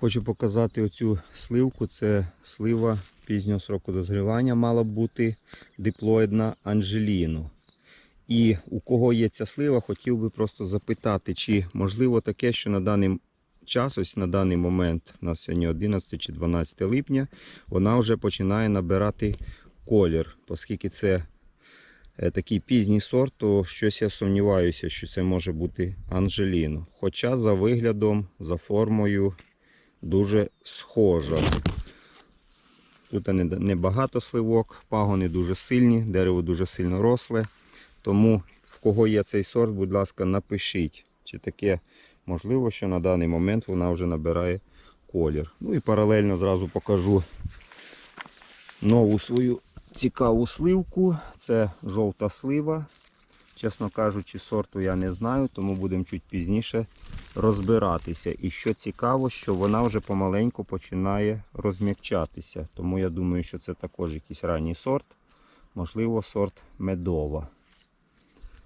Хочу показати оцю сливку. Це слива пізнього сроку дозрівання мала бути диплоїдна Анжеліно. І у кого є ця слива, хотів би просто запитати, чи можливо таке, що на даний час, ось на даний момент, у нас сьогодні 11 чи 12 липня, вона вже починає набирати колір, оскільки це е, такий пізній сорт, то щось я сумніваюся, що це може бути Анжеліно. Хоча за виглядом, за формою дуже схожа. Тут небагато сливок, пагони дуже сильні, дерево дуже сильно росле. Тому в кого є цей сорт, будь ласка, напишіть, чи таке можливо, що на даний момент вона вже набирає колір. Ну і паралельно зразу покажу нову свою цікаву сливку. Це жовта слива. Чесно кажучи, сорту я не знаю, тому будемо чуть пізніше розбиратися. І що цікаво, що вона вже помаленьку починає розм'якчатися. Тому я думаю, що це також якийсь ранній сорт, можливо, сорт медова.